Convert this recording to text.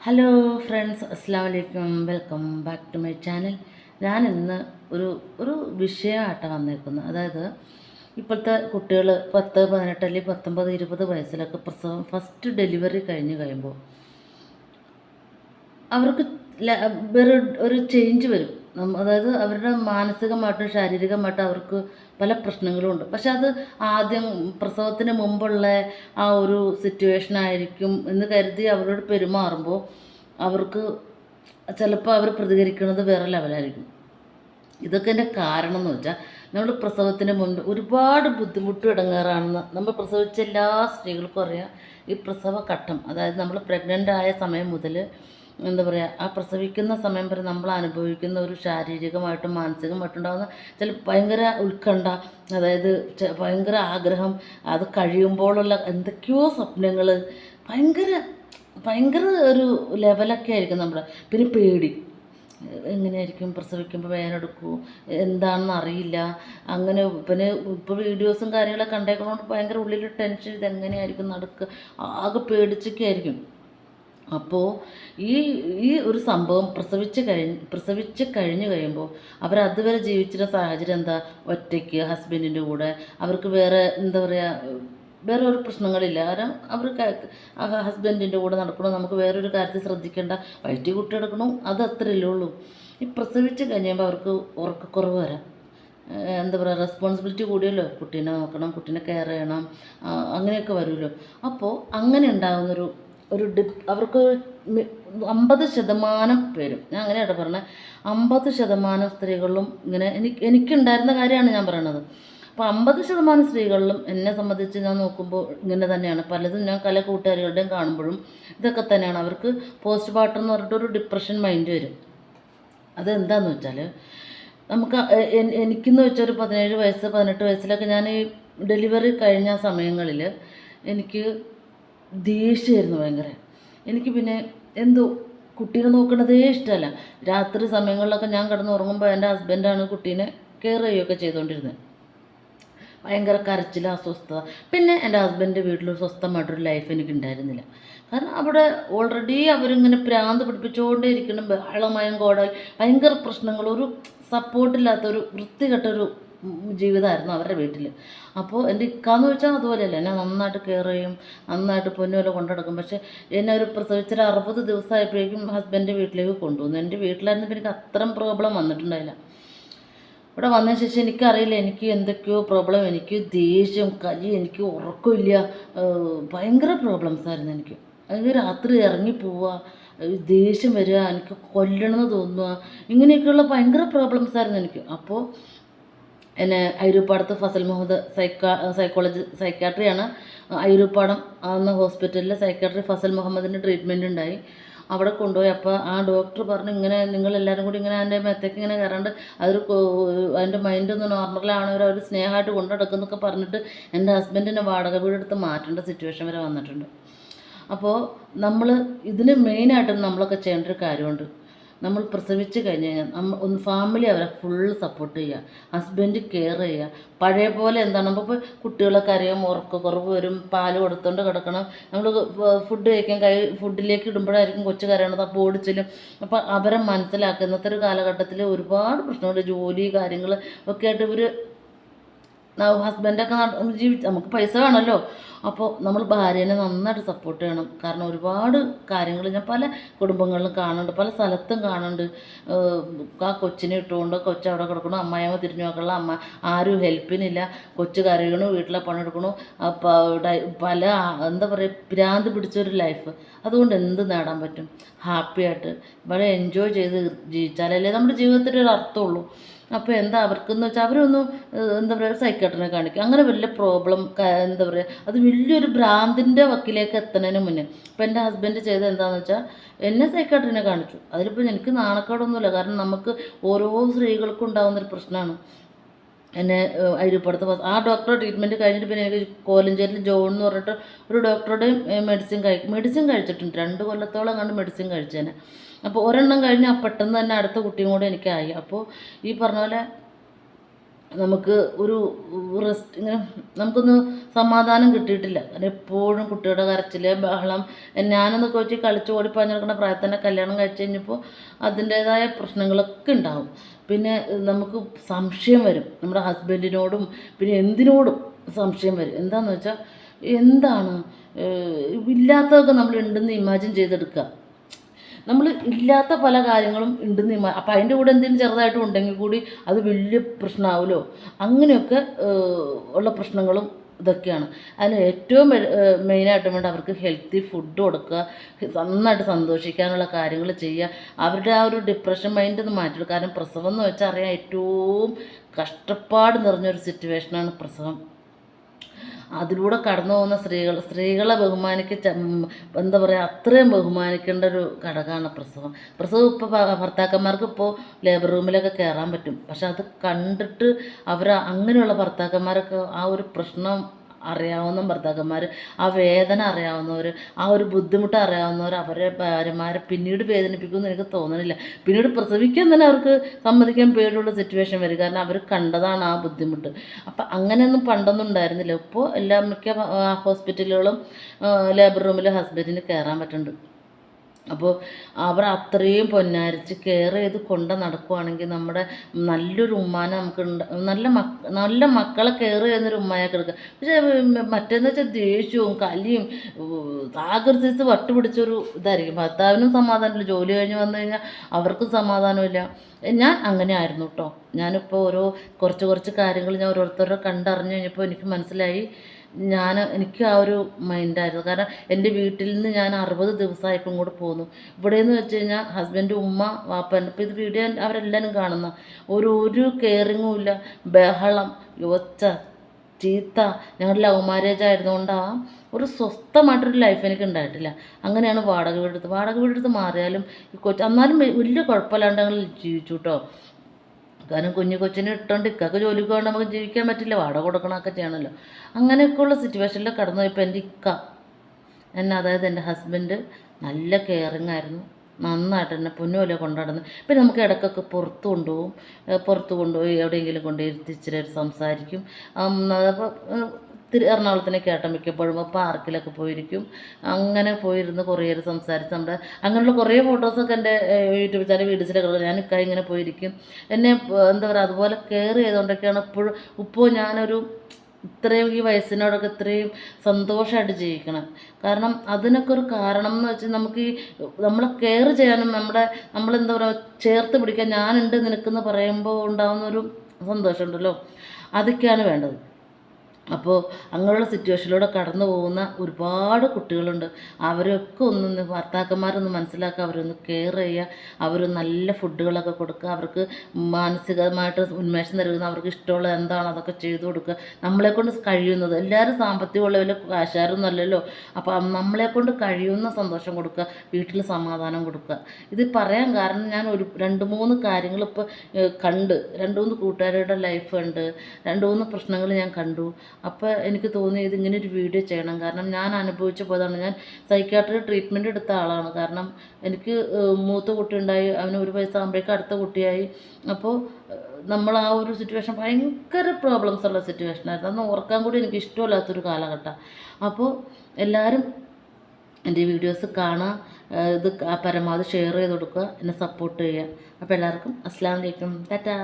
Hello friends അസ്സാം വലൈക്കും welcome back to my channel ഞാൻ ഇന്ന് ഒരു ഒരു വിഷയമായിട്ടാണ് വന്നേക്കുന്നത് അതായത് ഇപ്പോഴത്തെ കുട്ടികൾ പത്ത് പതിനെട്ട് അല്ലെങ്കിൽ പത്തൊമ്പത് ഇരുപത് വയസ്സിലൊക്കെ പ്രസവം ഫസ്റ്റ് ഡെലിവറി കഴിഞ്ഞ് കഴിയുമ്പോൾ അവർക്ക് ഒരു ചേഞ്ച് വരും. അതായത് അവരുടെ മാനസികമായിട്ടും ശാരീരികമായിട്ടും അവർക്ക് പല പ്രശ്നങ്ങളും ഉണ്ട്. പക്ഷെ അത് ആദ്യം പ്രസവത്തിന് മുമ്പുള്ള ആ ഒരു സിറ്റുവേഷൻ ആയിരിക്കും എന്ന് കരുതി അവരോട് പെരുമാറുമ്പോൾ അവർക്ക് ചിലപ്പോൾ അവർ പ്രതികരിക്കുന്നത് വേറെ ലെവലായിരിക്കും ഇതൊക്കെ എന്റെ കാരണം എന്ന് വെച്ചാൽ നമ്മൾ പ്രസവത്തിന് മുൻപ് ഒരുപാട് ബുദ്ധിമുട്ട് ഇടങ്ങാറാണെന്ന് നമ്മൾ പ്രസവിച്ച എല്ലാ സ്ത്രീകൾക്കും അറിയാം. ഈ പ്രസവ ഘട്ടം അതായത് നമ്മൾ പ്രഗ്നന്റ് ആയ സമയം മുതൽ എന്താ പറയുക ആ പ്രസവിക്കുന്ന സമയം വരെ നമ്മൾ അനുഭവിക്കുന്ന ഒരു ശാരീരികമായിട്ടും മാനസികമായിട്ടും ഉണ്ടാകുന്ന ചില ഭയങ്കര ഉത്കണ്ഠ അതായത് ഭയങ്കര ആഗ്രഹം അത് കഴിയുമ്പോഴുള്ള എന്തൊക്കെയോ സ്വപ്നങ്ങൾ ഭയങ്കര ഭയങ്കര ഒരു ലെവലൊക്കെ ആയിരിക്കും നമ്മുടെ പിന്നെ പേടി. എങ്ങനെയായിരിക്കും പ്രസവിക്കുമ്പോൾ വേനെടുക്കൂ എന്താണെന്ന് അറിയില്ല അങ്ങനെ പിന്നെ ഇപ്പോൾ വീഡിയോസും കാര്യങ്ങളൊക്കെ കണ്ടേക്കുന്നതുകൊണ്ട് ഭയങ്കര ഉള്ളിൽ ടെൻഷൻ ഇതെങ്ങനെയായിരിക്കും നടക്കുക ആകെ പേടിച്ചൊക്കെ ആയിരിക്കും അപ്പോൾ ഈ ഈ ഒരു സംഭവം പ്രസവിച്ച് കഴിഞ്ഞ് പ്രസവിച്ച് കഴിഞ്ഞ് കഴിയുമ്പോൾ അവർ അതുവരെ ജീവിച്ചിരുന്ന സാഹചര്യം എന്താ? ഒറ്റയ്ക്ക് ഹസ്ബൻഡിന്റെ കൂടെ. അവർക്ക് വേറെ എന്താ പറയുക വേറെ ഒരു പ്രശ്നങ്ങളില്ല. കാരണം ആ ഹസ്ബൻഡിന്റെ കൂടെ നടക്കണം? നമുക്ക് വേറൊരു കാര്യത്തിൽ ശ്രദ്ധിക്കേണ്ട. വയറ്റി കുട്ടി എടുക്കണം അത് അത്രയല്ലേ ഉള്ളൂ ഈ പ്രസവിച്ച് കഴിയുമ്പോൾ അവർക്ക് ഉറക്കക്കുറവ് വരാം. എന്താ പറയുക റെസ്പോൺസിബിലിറ്റി കൂടിയല്ലോ. കുട്ടീനെ നോക്കണം കുട്ടീനെ കെയർ ചെയ്യണം. അങ്ങനെയൊക്കെ വരുമല്ലോ. അപ്പോൾ അങ്ങനെ ഉണ്ടാകുന്നൊരു ഒരു ഡിപ് അവർക്ക് അമ്പത് ശതമാനം പേരും ഞാൻ അങ്ങനെയാണ് പറഞ്ഞത് അമ്പത് ശതമാനം സ്ത്രീകളിലും ഇങ്ങനെ എനിക്ക് എനിക്കുണ്ടായിരുന്ന കാര്യമാണ് ഞാൻ പറയണത്. അപ്പോൾ അമ്പത് ശതമാനം സ്ത്രീകളിലും എന്നെ സംബന്ധിച്ച് ഞാൻ നോക്കുമ്പോൾ ഇങ്ങനെ തന്നെയാണ്. പലതും ഞാൻ കല കൂട്ടുകാരികളുടെയും കാണുമ്പോഴും ഇതൊക്കെ തന്നെയാണ്. അവർക്ക് പോസ്റ്റ് പാർട്ടം എന്ന് പറഞ്ഞിട്ട് ഒരു ഡിപ്രഷൻ മൈൻഡ് വരും. അതെന്താണെന്ന് വെച്ചാൽ നമുക്ക് എനിക്കെന്ന് വെച്ചാൽ ഒരു പതിനേഴ് വയസ്സ് പതിനെട്ട് വയസ്സിലൊക്കെ ഞാൻ ഈ ഡെലിവറി കഴിഞ്ഞ സമയങ്ങളിൽ എനിക്ക് ദേഷ്യമായിരുന്നു ഭയങ്കര. എനിക്ക് പിന്നെ എന്തോ കുട്ടീനെ നോക്കണതേ ഇഷ്ടമല്ല. രാത്രി സമയങ്ങളിലൊക്കെ ഞാൻ കിടന്ന് ഉറങ്ങുമ്പോൾ എന്റെ ഹസ്ബൻഡാണ് കുട്ടീനെ കെയർ ചെയ്യുകയൊക്കെ ചെയ്തുകൊണ്ടിരുന്നത്. ഭയങ്കര കരച്ചിൽ അസ്വസ്ഥത. പിന്നെ എന്റെ ഹസ്ബൻഡിന്റെ വീട്ടിൽ സ്വസ്ഥമായിട്ടൊരു ലൈഫ് എനിക്ക് ഉണ്ടായിരുന്നില്ല കാരണം അവിടെ ഓൾറെഡി അവരിങ്ങനെ പ്രാന്ത് പിടിപ്പിച്ചുകൊണ്ടേ ഇരിക്കണം ബഹളമയം കോടൽ ഭയങ്കര പ്രശ്നങ്ങൾ. ഒരു സപ്പോർട്ടില്ലാത്തൊരു വൃത്തികെട്ടൊരു ജീവിതമായിരുന്നു അവരുടെ വീട്ടിൽ. അപ്പോൾ എന്റെ ഇക്കാന്ന് വെച്ചാൽ അതുപോലെയല്ല എന്നെ നന്നായിട്ട് കെയർ ചെയ്യും നന്നായിട്ട് പൊന്നുപോലെ കൊണ്ടുനടക്കും. പക്ഷേ എന്നെ ഒരു പ്രസവിച്ചൊരു അറുപത് ദിവസമായപ്പോഴേക്കും ഹസ്ബൻഡ് വീട്ടിലേക്ക് കൊണ്ടുവന്നു. എന്റെ വീട്ടിലായിരുന്നപ്പോൾ എനിക്ക് അത്രയും പ്രോബ്ലം വന്നിട്ടുണ്ടായില്ല. ഇവിടെ വന്നതിന് ശേഷം എനിക്കറിയില്ല എനിക്ക് എന്തൊക്കെയോ പ്രോബ്ലം എനിക്ക് ദേഷ്യം കലി എനിക്ക് ഉറക്കമില്ല. ഭയങ്കര പ്രോബ്ലംസ് ആയിരുന്നു എനിക്ക്. എനിക്ക് രാത്രി ഇറങ്ങി പോവുക ദേഷ്യം വരിക എനിക്ക് കൊല്ലണമെന്ന് തോന്നുക ഇങ്ങനെയൊക്കെയുള്ള ഭയങ്കര പ്രോബ്ലംസ് ആയിരുന്നു എനിക്ക്. അപ്പോൾ എന്നെ അയ്യൂപ്പാടത്ത് ഫസൽ മുഹമ്മദ് സൈക്കാ സൈക്കോളജി സൈക്കാട്രിയാണ് അയ്യൂപ്പാടം എന്ന ഹോസ്പിറ്റലിൽ സൈക്കാട്രി ഫസൽ മുഹമ്മദിന്റെ ട്രീറ്റ്മെന്റ് ഉണ്ടായി അവിടെ കൊണ്ടുപോയി. അപ്പോൾ ആ ഡോക്ടർ പറഞ്ഞു ഇങ്ങനെ നിങ്ങളെല്ലാവരും കൂടി ഇങ്ങനെ അതിന്റെ മെത്തേക്ക് ഇങ്ങനെ കയറാണ്ട് അതൊരു അതിന്റെ മൈൻഡ് ഒന്ന് നോർമലാണ് അവർ സ്നേഹമായിട്ട് കൊണ്ടു പറഞ്ഞിട്ട് എന്റെ ഹസ്ബൻഡിനെ വാടക വീടെടുത്ത് മാറ്റേണ്ട സിറ്റുവേഷൻ വരെ വന്നിട്ടുണ്ട്. അപ്പോൾ നമ്മൾ ഇതിന് മെയിനായിട്ടും നമ്മളൊക്കെ ചെയ്യേണ്ട ഒരു കാര്യമുണ്ട്. നമ്മൾ പ്രസവിച്ച് കഴിഞ്ഞ് കഴിഞ്ഞാൽ നമ്മൾ ഒന്ന് ഫാമിലി അവരെ ഫുള്ള് സപ്പോർട്ട് ചെയ്യുക. ഹസ്ബൻഡ് കെയർ ചെയ്യുക. പഴയ പോലെ എന്താണ്? നമുക്ക് കുട്ടികളൊക്കെ അറിയാം ഉറക്കക്കുറവ് വരും പാൽ കൊടുത്തോണ്ട് കിടക്കണം. നമ്മൾ ഫുഡ് കഴിക്കാൻ കൈ ഫുഡിലേക്ക് ഇടുമ്പോഴായിരിക്കും കൊച്ചു കരയണത്. അപ്പോൾ ഓടിച്ചിലും അപ്പോൾ അവരെ മനസ്സിലാക്കുന്നത്തെ ഒരു കാലഘട്ടത്തിൽ ഒരുപാട് പ്രശ്നമുണ്ട്. ജോലി കാര്യങ്ങൾ ഒക്കെ ആയിട്ട് ഇവർ ഹസ്ബൻഡൊക്കെ ജീവിച്ച് നമുക്ക് പൈസ വേണമല്ലോ അപ്പോൾ നമ്മൾ ഭാര്യനെ നന്നായിട്ട് സപ്പോർട്ട് ചെയ്യണം. കാരണം ഒരുപാട് കാര്യങ്ങൾ ഞാൻ പല കുടുംബങ്ങളിലും കാണുന്നുണ്ട് പല സ്ഥലത്തും കാണുന്നുണ്ട് ആ കൊച്ചിനെ ഇട്ടുകൊണ്ട് കൊച്ച് അവിടെ കിടക്കണു അമ്മായിമ്മ തിരിഞ്ഞു നോക്കണം അമ്മ ആരും ഹെൽപ്പിനില്ല. കൊച്ച് കരയണു വീട്ടിലെ പണിയെടുക്കണു പല എന്താ പറയുക ഭ്രാന്ത് പിടിച്ചൊരു ലൈഫ് അതുകൊണ്ട് എന്ത് നേടാൻ പറ്റും? ഹാപ്പി ആയിട്ട്. വളരെ എൻജോയ് ചെയ്ത് ജീവിച്ചാലല്ലേ നമ്മുടെ ജീവിതത്തിന്റെ ഒരു അർത്ഥമുള്ളൂ. അപ്പോൾ എന്താ അവർക്കെന്ന് വെച്ചാൽ അവരൊന്നും എന്താ പറയുക സൈക്കാട്രിനെ കാണിക്കും. അങ്ങനെ വലിയ പ്രോബ്ലം എന്താ പറയുക അത് വലിയൊരു ഭ്രാന്തിന്റെ വക്കിലേക്ക് എത്തുന്നതിന് മുന്നേ. ഇപ്പം എന്റെ ഹസ്ബൻഡ് ചെയ്തത് എന്താണെന്ന് വെച്ചാൽ എന്നെ സൈക്കാട്രിനെ കാണിച്ചു. അതിലിപ്പോൾ എനിക്ക് നാണക്കേടൊന്നുമില്ല. കാരണം നമുക്ക് ഓരോ സ്ത്രീകൾക്കും ഉണ്ടാകുന്നൊരു പ്രശ്നമാണ് എന്നെ അരിപ്പുറത്ത് ആ ഡോക്ടറെ ട്രീറ്റ്മെന്റ് കഴിഞ്ഞിട്ട് പിന്നെ എനിക്ക് കോലഞ്ചേരിൽ ജോൺ എന്ന് പറഞ്ഞിട്ട് ഒരു ഡോക്ടറുടെ മെഡിസിൻ കഴി മെഡിസിൻ കഴിച്ചിട്ടുണ്ട്. രണ്ട് കൊല്ലത്തോളം കണ്ട് മെഡിസിൻ കഴിച്ചേനെ. അപ്പോൾ ഒരെണ്ണം കഴിഞ്ഞാൽ പെട്ടെന്ന് തന്നെ അടുത്ത കുട്ടിയും കൂടെ എനിക്കായി. അപ്പോൾ ഈ പറഞ്ഞ പോലെ നമുക്ക് ഒരു റെസ്റ്റ് ഇങ്ങനെ നമുക്കൊന്ന് സമാധാനം കിട്ടിയിട്ടില്ല. കാരണം എപ്പോഴും കുട്ടിയുടെ കരച്ചിൽ ബഹളം ഞാനെന്നൊക്കെ വെച്ച് കളിച്ച് ഓടി പറഞ്ഞെടുക്കുന്ന പ്രായത്തിൽ തന്നെ കല്യാണം കഴിച്ച് കഴിഞ്ഞപ്പോൾ അതിന്റേതായ പ്രശ്നങ്ങളൊക്കെ ഉണ്ടാവും. പിന്നെ നമുക്ക് സംശയം വരും. നമ്മുടെ ഹസ്ബൻഡിനോടും പിന്നെ എന്തിനോടും സംശയം വരും. എന്താണെന്ന് വെച്ചാൽ എന്താണ് ഇല്ലാത്തതൊക്കെ നമ്മൾ ഉണ്ടെന്ന് ഇമാജിൻ ചെയ്തെടുക്കുക. നമ്മൾ ഇല്ലാത്ത പല കാര്യങ്ങളും ഉണ്ടെന്ന് അപ്പം അതിന്റെ കൂടെ എന്തെങ്കിലും ചെറുതായിട്ട് ഉണ്ടെങ്കിൽ കൂടി അത് വലിയ പ്രശ്നമാവുമല്ലോ അങ്ങനെയൊക്കെ ഉള്ള പ്രശ്നങ്ങളും ഇതൊക്കെയാണ്. അതിന് ഏറ്റവും മെയിനായിട്ടും വേണ്ട അവർക്ക് ഹെൽത്തി ഫുഡ് കൊടുക്കുക നന്നായിട്ട് സന്തോഷിക്കാനുള്ള കാര്യങ്ങൾ ചെയ്യുക. അവരുടെ ആ ഒരു ഡിപ്രഷൻ മൈൻഡ് ഒന്ന് മാറ്റിയെടുക്കുക കാരണം പ്രസവം എന്ന് വെച്ചാൽ അറിയാം ഏറ്റവും കഷ്ടപ്പാട് നിറഞ്ഞൊരു സിറ്റുവേഷനാണ് പ്രസവം. അതിലൂടെ കടന്നു പോകുന്ന സ്ത്രീകൾ സ്ത്രീകളെ ബഹുമാനിക്ക എന്താ പറയുക അത്രയും ബഹുമാനിക്കേണ്ട ഒരു ഘടകമാണ് പ്രസവം. പ്രസവം ഇപ്പോൾ ഭർത്താക്കന്മാർക്ക് ഇപ്പോൾ ലേബർ റൂമിലൊക്കെ കയറാൻ പറ്റും. പക്ഷെ അത് കണ്ടിട്ട് അവർ അങ്ങനെയുള്ള ഭർത്താക്കന്മാരൊക്കെ ആ ഒരു പ്രശ്നം അറിയാവുന്ന ഭർത്താക്കന്മാർ ആ വേദന അറിയാവുന്നവർ ആ ഒരു ബുദ്ധിമുട്ട് അറിയാവുന്നവർ അവരെ ഭാര്യമാരെ പിന്നീട് വേദനിപ്പിക്കുമെന്ന് എനിക്ക് തോന്നണില്ല. പിന്നീട് പ്രസവിക്കാൻ തന്നെ അവർക്ക് സമ്മതിക്കാൻ പേടിയുള്ള സിറ്റുവേഷൻ വരും. കാരണം അവർ കണ്ടതാണ് ആ ബുദ്ധിമുട്ട്. അപ്പം അങ്ങനെയൊന്നും പണ്ടൊന്നും ഉണ്ടായിരുന്നില്ല. ഇപ്പോൾ എല്ലാ മിക്ക ഹോസ്പിറ്റലുകളും ലേബർ റൂമിൽ ഹസ്ബൻഡിന് കയറാൻ പറ്റുന്നുണ്ട് അപ്പോൾ അവർ അത്രയും പൊന്നാരിച്ച് കെയർ ചെയ്ത് കൊണ്ട് നടക്കുവാണെങ്കിൽ നമ്മുടെ നല്ലൊരു ഉമ്മാനെ നമുക്ക് നല്ല മക്ക നല്ല മക്കളെ കെയർ ചെയ്യുന്നൊരു ഉമ്മയൊക്കെ എടുക്കുക പക്ഷേ മറ്റേന്ന് വെച്ചാൽ ദേഷ്യവും കലിയും ആകർഷിച്ച് വട്ടുപിടിച്ചൊരു ഇതായിരിക്കും. ഭർത്താവിനും സമാധാനമില്ല. ജോലി കഴിഞ്ഞ് വന്നു കഴിഞ്ഞാൽ അവർക്കും സമാധാനമില്ല. ഞാൻ അങ്ങനെ ആയിരുന്നു കേട്ടോ ഞാനിപ്പോൾ ഓരോ കുറച്ച് കുറച്ച് കാര്യങ്ങൾ ഞാൻ ഓരോരുത്തരുടെ കണ്ടറിഞ്ഞ് കഴിഞ്ഞപ്പോൾ എനിക്ക് മനസ്സിലായി. ഞാൻ എനിക്ക് ആ ഒരു മൈൻഡായിരുന്നു കാരണം എന്റെ വീട്ടിൽ നിന്ന് ഞാൻ അറുപത് ദിവസമായപ്പോൾ ഇങ്ങോട്ട് പോന്നു. ഇവിടെ എന്ന് വെച്ച് കഴിഞ്ഞാൽ ഹസ്ബൻഡ് ഉമ്മ വാപ്പൻ ഇപ്പോൾ ഇത് വീഡിയോ അവരെല്ലാവരും കാണുന്ന ഒരു ഒരു കെയറിങ്ങും ഇല്ല. ബഹളം ഒച്ച ചീത്ത ഞങ്ങളുടെ ലവ് മാരേജ് ആയിരുന്നുകൊണ്ടാണ് ഒരു സ്വസ്ഥമായിട്ടൊരു ലൈഫ് എനിക്ക് ഉണ്ടായിട്ടില്ല. അങ്ങനെയാണ് വാടക വീടെടുത്ത്. വാടക വീടെടുത്ത് മാറിയാലും കൊച്ചു എന്നാലും വലിയ കുഴപ്പമില്ലാണ്ട് ഞങ്ങൾ ജീവിച്ചു കേട്ടോ കാരണം കുഞ്ഞു കൊച്ചിനെ ഇട്ടുകൊണ്ട് ഇക്കൊക്കെ ജോലിക്ക് പോകാണ്ട് നമുക്ക് ജീവിക്കാൻ പറ്റില്ല. വാടക കൊടുക്കണമൊക്കെ ചെയ്യണമല്ലോ അങ്ങനെയൊക്കെയുള്ള സിറ്റുവേഷനിൽ കടന്നു പോയപ്പോൾ എന്റെ ഇക്ക എന്നെ അതായത് എന്റെ ഹസ്ബൻഡ് നല്ല കെയറിങ് ആയിരുന്നു. നന്നായിട്ട് എന്നെ പൊന്നുപോലെ കൊണ്ടുനടന്ന്. പിന്നെ നമുക്ക് ഇടയ്ക്കൊക്കെ പുറത്ത് കൊണ്ടുപോകും. പുറത്ത് കൊണ്ടുപോയി എവിടെയെങ്കിലും കൊണ്ടുപോയി ഇരുത്തി സംസാരിക്കും. അപ്പോൾ തിരു എറണാകുളത്തിനൊക്കെ ആട്ടം മിക്കപ്പോഴും പാർക്കിലൊക്കെ പോയിരിക്കും. അങ്ങനെ പോയിരുന്ന് കുറേ നേരം സംസാരിച്ച് നമ്മുടെ അങ്ങനെയുള്ള കുറേ ഫോട്ടോസൊക്കെ എന്റെ യൂട്യൂബ് ചാനൽ വീഡിയോസിലൊക്കെ ഞാൻ ഇക്കാ ഇങ്ങനെ പോയിരിക്കും. എന്നെ എന്താ പറയുക അതുപോലെ കെയർ ചെയ്തുകൊണ്ടൊക്കെയാണ് ഇപ്പോഴും ഇപ്പോൾ ഞാനൊരു ഇത്രയും ഈ വയസ്സിനോടൊക്കെ ഇത്രയും സന്തോഷമായിട്ട് ജീവിക്കണം. കാരണം അതിനൊക്കെ ഒരു കാരണം എന്ന് വെച്ചാൽ നമുക്ക് ഈ നമ്മളെ കെയർ ചെയ്യാനും നമ്മുടെ നമ്മളെന്താ പറയുക ചേർത്ത് പിടിക്കാൻ ഞാനുണ്ട് നിനക്കെന്ന് പറയുമ്പോൾ ഉണ്ടാകുന്ന ഒരു സന്തോഷമുണ്ടല്ലോ. അതൊക്കെയാണ് വേണ്ടത്. അപ്പോൾ അങ്ങനെയുള്ള സിറ്റുവേഷനിലൂടെ കടന്നു പോകുന്ന ഒരുപാട് കുട്ടികളുണ്ട്. അവരൊക്കെ ഒന്ന് ഭർത്താക്കന്മാരൊന്ന് മനസ്സിലാക്കുക അവരൊന്ന് കെയർ ചെയ്യുക അവർ നല്ല ഫുഡുകളൊക്കെ കൊടുക്കുക അവർക്ക് മാനസികമായിട്ട് ഉന്മേഷം നൽകുന്ന അവർക്ക് ഇഷ്ടമുള്ള എന്താണ് അതൊക്കെ ചെയ്തു കൊടുക്കുക. നമ്മളെക്കൊണ്ട് കഴിയുന്നത് എല്ലാവരും സാമ്പത്തികമുള്ളവരെ കാശാരൊന്നും അല്ലല്ലോ അപ്പോൾ നമ്മളെക്കൊണ്ട് കഴിയുന്ന സന്തോഷം കൊടുക്കുക വീട്ടിൽ സമാധാനം കൊടുക്കുക. ഇത് പറയാൻ കാരണം ഞാൻ ഒരു രണ്ട് മൂന്ന് കാര്യങ്ങൾ ഇപ്പോൾ കണ്ട്. രണ്ട് മൂന്ന് കൂട്ടുകാരുടെ ലൈഫ് ഉണ്ട് രണ്ട് മൂന്ന് പ്രശ്നങ്ങൾ ഞാൻ കണ്ടു. അപ്പോൾ എനിക്ക് തോന്നി ഇങ്ങനെ ഒരു വീഡിയോ ചെയ്യണം. കാരണം ഞാൻ അനുഭവിച്ച പോയതാണ് ഞാൻ സൈക്കാട്രി ട്രീറ്റ്മെന്റ് എടുത്ത ആളാണ്. കാരണം എനിക്ക് മൂത്ത കുട്ടി ഉണ്ടായി അവന് ഒരു വയസ്സാകുമ്പോഴേക്കും അടുത്ത കുട്ടിയായി. അപ്പോൾ നമ്മൾ ആ ഒരു സിറ്റുവേഷൻ ഭയങ്കര പ്രോബ്ലംസ് ഉള്ള സിറ്റുവേഷൻ ആയിരുന്നു. അന്ന് ഓർക്കാൻ കൂടി എനിക്ക് ഇഷ്ടമില്ലാത്തൊരു കാലഘട്ടം. അപ്പോൾ എല്ലാവരും എന്റെ വീഡിയോസ് കാണുക ഇത് പരമാവധി ഷെയർ ചെയ്ത് കൊടുക്കുക എന്നെ സപ്പോർട്ട് ചെയ്യുക. അപ്പോൾ എല്ലാവർക്കും അസ്സാം വലൈക്കും ടാറ്റാ.